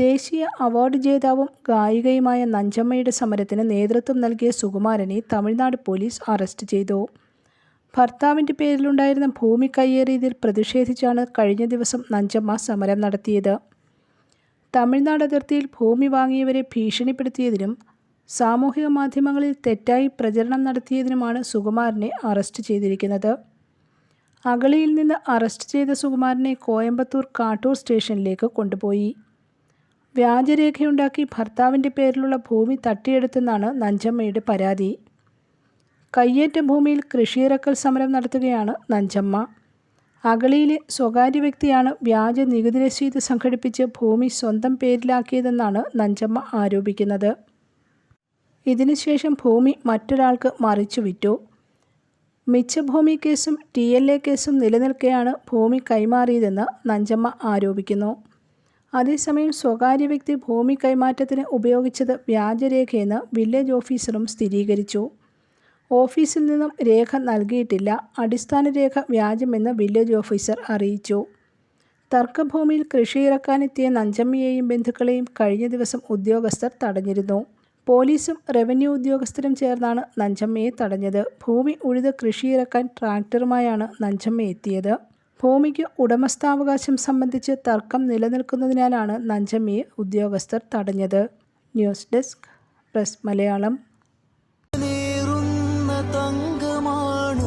ദേശീയ അവാർഡ് ജേതാവും ഗായികയുമായ നഞ്ചമ്മയുടെ സമരത്തിന് നേതൃത്വം നൽകിയ സുകുമാരനെ തമിഴ്നാട് പോലീസ് അറസ്റ്റ് ചെയ്തു. ഭർത്താവിന്റെ പേരിലുണ്ടായിരുന്ന ഭൂമി കയ്യേറിയതിൽ പ്രതിഷേധിച്ചാണ് കഴിഞ്ഞ ദിവസം നഞ്ചമ്മ സമരം നടത്തിയത്. തമിഴ്നാട് അതിർത്തിയിൽ ഭൂമി വാങ്ങിയവരെ ഭീഷണിപ്പെടുത്തിയതിനും സാമൂഹിക മാധ്യമങ്ങളിൽ തെറ്റായി പ്രചരണം നടത്തിയതിനുമാണ് സുകുമാരനെ അറസ്റ്റ് ചെയ്തിരിക്കുന്നത്. അഗളിയിൽ നിന്ന് അറസ്റ്റ് ചെയ്ത സുകുമാരനെ കോയമ്പത്തൂർ കാട്ടൂർ സ്റ്റേഷനിലേക്ക് കൊണ്ടുപോയി. വ്യാജരേഖയുണ്ടാക്കി ഭർത്താവിന്റെ പേരിലുള്ള ഭൂമി തട്ടിയെടുത്തെന്നാണ് നഞ്ചമ്മയുടെ പരാതി. കയ്യേറ്റ ഭൂമിയിൽ കൃഷിയിറക്കൽ സമരം നടത്തുകയാണ് നഞ്ചമ്മ. അഗളിയിലെ സ്വകാര്യ വ്യക്തിയാണ് വ്യാജ നികുതി രസീത് സംഘടിപ്പിച്ച് ഭൂമി സ്വന്തം പേരിലാക്കിയതെന്നാണ് നഞ്ചമ്മ ആരോപിക്കുന്നത്. ഇതിനുശേഷം ഭൂമി മറ്റൊരാൾക്ക് മറിച്ചു വിറ്റു. മിച്ചഭൂമി കേസും ടി എൽ എ കേസും നിലനിൽക്കെയാണ് ഭൂമി കൈമാറിയതെന്ന് നഞ്ചമ്മ ആരോപിക്കുന്നു. അതേസമയം സ്വകാര്യ വ്യക്തി ഭൂമി കൈമാറ്റത്തിന് ഉപയോഗിച്ചത് വ്യാജരേഖയെന്ന് വില്ലേജ് ഓഫീസറും സ്ഥിരീകരിച്ചു. ഓഫീസിൽ നിന്നും രേഖ നൽകിയിട്ടില്ല. അടിസ്ഥാന രേഖ വ്യാജമെന്ന് വില്ലേജ് ഓഫീസർ അറിയിച്ചു. തർക്കഭൂമിയിൽ കൃഷിയിറക്കാനെത്തിയ നഞ്ചമ്മയെയും ബന്ധുക്കളെയും കഴിഞ്ഞ ദിവസം ഉദ്യോഗസ്ഥർ തടഞ്ഞിരുന്നു. പോലീസും റവന്യൂ ഉദ്യോഗസ്ഥരും ചേർന്നാണ് നഞ്ചമ്മയെ തടഞ്ഞത്. ഭൂമി ഉഴുത് കൃഷിയിറക്കാൻ ട്രാക്ടറുമായാണ് നഞ്ചമ്മ എത്തിയത്. ഭൂമിക്ക് ഉടമസ്ഥാവകാശം സംബന്ധിച്ച് തർക്കം നിലനിൽക്കുന്നതിനാലാണ് നഞ്ചമ്മയെ ഉദ്യോഗസ്ഥർ തടഞ്ഞത്. News desk press Malayalam. Thank തങ്കമാണു